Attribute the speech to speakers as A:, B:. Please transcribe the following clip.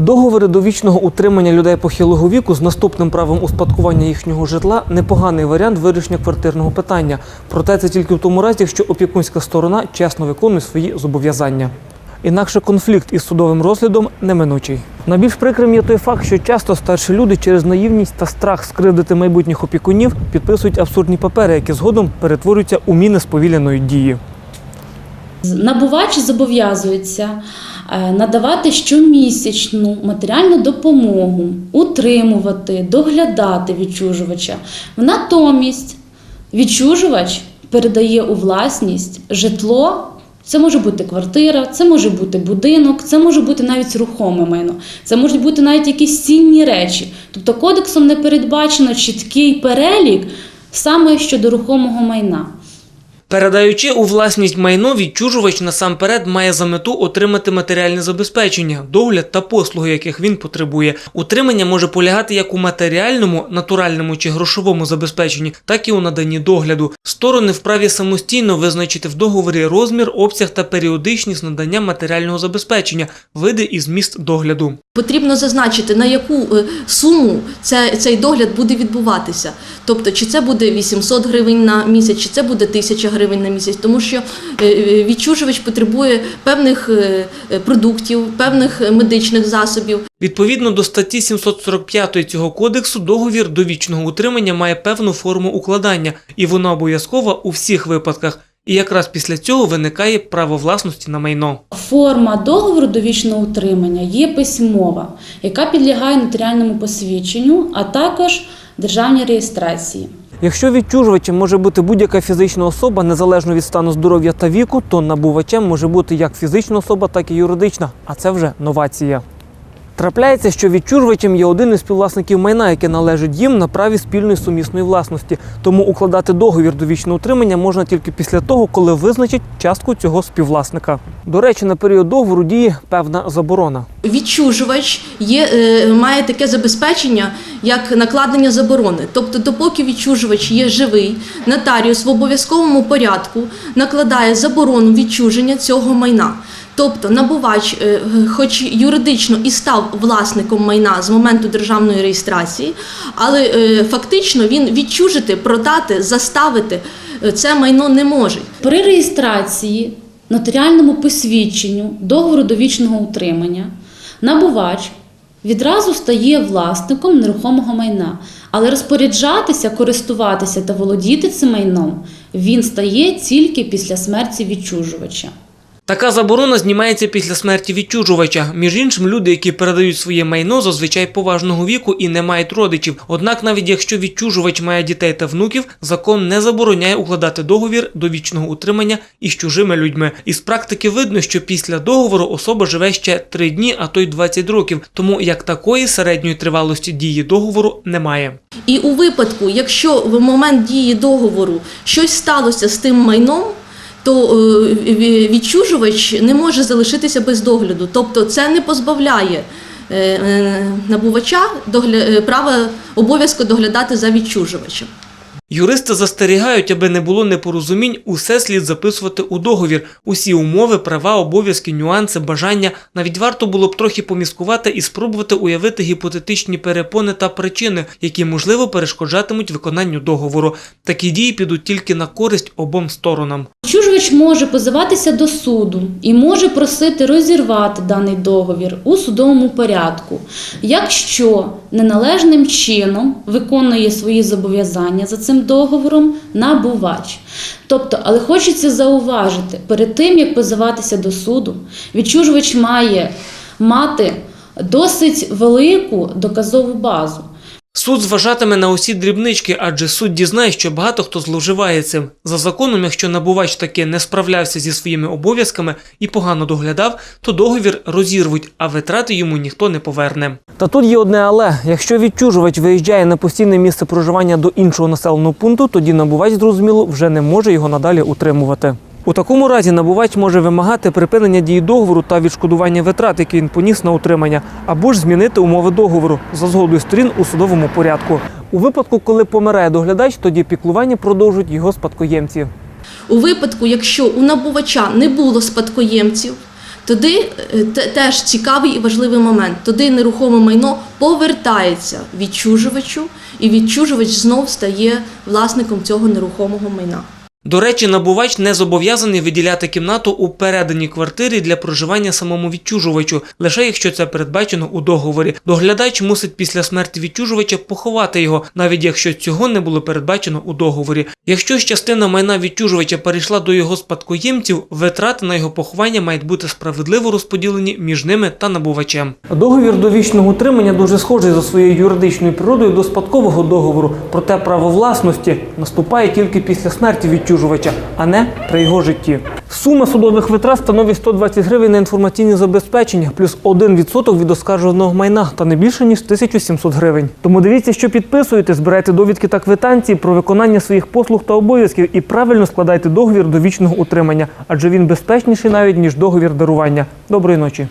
A: Договори довічного утримання людей похилого віку з наступним правом успадкування їхнього житла непоганий варіант вирішення квартирного питання. Проте це тільки в тому разі, якщо опікунська сторона чесно виконує свої зобов'язання. Інакше конфлікт із судовим розглядом неминучий. Найбільш прикрим є той факт, що часто старші люди через наївність та страх скривдити майбутніх опікунів підписують абсурдні папери, які згодом перетворюються у міни сповільненої дії.
B: Набувач зобов'язується надавати щомісячну матеріальну допомогу, утримувати, доглядати відчужувача. Натомість відчужувач передає у власність житло. Це може бути квартира, це може бути будинок, це може бути навіть рухоме майно, це можуть бути навіть якісь цінні речі. Тобто кодексом не передбачено чіткий перелік саме щодо рухомого майна.
A: Передаючи у власність майно, відчужувач насамперед має за мету отримати матеріальне забезпечення, догляд та послуги, яких він потребує. Утримання може полягати як у матеріальному, натуральному чи грошовому забезпеченні, так і у наданні догляду. Сторони вправі самостійно визначити в договорі розмір, обсяг та періодичність надання матеріального забезпечення, види і зміст догляду.
C: Потрібно зазначити, на яку е, суму цей догляд буде відбуватися. Тобто, чи це буде 800 гривень на місяць, чи це буде 1000 гривень на місяць, тому що е, е, відчужувач потребує певних е, продуктів, певних медичних засобів.
A: Відповідно до статті 745 цього кодексу, договір довічного утримання має певну форму укладання, і вона обов'язкова у всіх випадках. І якраз після цього виникає право власності на майно.
B: Форма договору довічного утримання є письмова, яка підлягає нотаріальному посвідченню, а також державній реєстрації.
A: Якщо відчужувачем може бути будь-яка фізична особа, незалежно від стану здоров'я та віку, то набувачем може бути як фізична особа, так і юридична, а це вже новація. Трапляється, що відчужувачем є один із співвласників майна, яке належить їм на праві спільної сумісної власності. Тому укладати договір довічного утримання можна тільки після того, коли визначить частку цього співвласника. До речі, на період договору діє певна заборона.
C: Відчужувач є, е, має таке забезпечення, як накладення заборони. Тобто, допоки відчужувач є живий, нотаріус в обов'язковому порядку накладає заборону відчуження цього майна. Тобто набувач, е, хоч юридично і став власником майна з моменту державної реєстрації, але е, фактично він відчужити, продати, заставити е, це майно не може.
B: При реєстрації нотаріальному посвідченню договору довічного утримання набувач відразу стає власником нерухомого майна, але розпоряджатися, користуватися та володіти цим майном він стає тільки після смерті відчужувача.
A: Така заборона знімається після смерті відчужувача. Між іншим, люди, які передають своє майно, зазвичай поважного віку і не мають родичів. Однак, навіть якщо відчужувач має дітей та внуків, закон не забороняє укладати договір до вічного утримання із чужими людьми. Із практики видно, що після договору особа живе ще 3 дні, а то й 20 років. Тому як такої середньої тривалості дії договору немає.
C: І у випадку, якщо в момент дії договору щось сталося з тим майном, то е, відчужувач не може залишитися без догляду. Тобто це не позбавляє е, е, набувача права обов'язку доглядати за відчужувачем.
A: Юристи застерігають, аби не було непорозумінь, усе слід записувати у договір. Усі умови, права, обов'язки, нюанси, бажання. Навіть варто було б трохи поміскувати і спробувати уявити гіпотетичні перепони та причини, які можливо перешкоджатимуть виконанню договору. Такі дії підуть тільки на користь обом сторонам.
B: Відчужувач може позиватися до суду і може просити розірвати даний договір у судовому порядку, якщо неналежним чином виконує свої зобов'язання за цим договором набувач. Тобто, але хочеться зауважити, перед тим як позиватися до суду, відчужувач має мати досить велику доказову базу.
A: Суд зважатиме на усі дрібнички, адже суд дізнає, що багато хто зловживає цим. За законом, якщо набувач таки не справлявся зі своїми обов'язками і погано доглядав, то договір розірвуть, а витрати йому ніхто не поверне. Та тут є одне але: якщо відчужувач виїжджає на постійне місце проживання до іншого населеного пункту, тоді набувач, зрозуміло, вже не може його надалі утримувати. У такому разі набувач може вимагати припинення дії договору та відшкодування витрат, які він поніс на утримання, або ж змінити умови договору за згодою сторін у судовому порядку. У випадку, коли помирає доглядач, тоді піклування продовжують його спадкоємці.
C: У випадку, якщо у набувача не було спадкоємців, Туди е, теж цікавий і важливий момент. Туди нерухоме майно повертається відчужувачу, і відчужувач знов стає власником цього нерухомого майна.
A: До речі, набувач не зобов'язаний виділяти кімнату у переданій квартирі для проживання самому відчужувачу, лише якщо це передбачено у договорі. Доглядач мусить після смерті відчужувача поховати його, навіть якщо цього не було передбачено у договорі. Якщо ж частина майна відчужувача перейшла до його спадкоємців, витрати на його поховання мають бути справедливо розподілені між ними та набувачем. Договір довічного утримання дуже схожий за своєю юридичною природою до спадкового договору, проте право власності наступає тільки після смерті відчужувача, а не при його житті. Сума судових витрат становить 120 гривень на інформаційне забезпечення, плюс 1% від оскаржуваного майна та не більше ніж 1700 гривень. Тому дивіться, що підписуєте, збирайте довідки та квитанції про виконання своїх послуг та обов'язків і правильно складайте договір довічного утримання, адже він безпечніший навіть ніж договір дарування. Доброї ночі.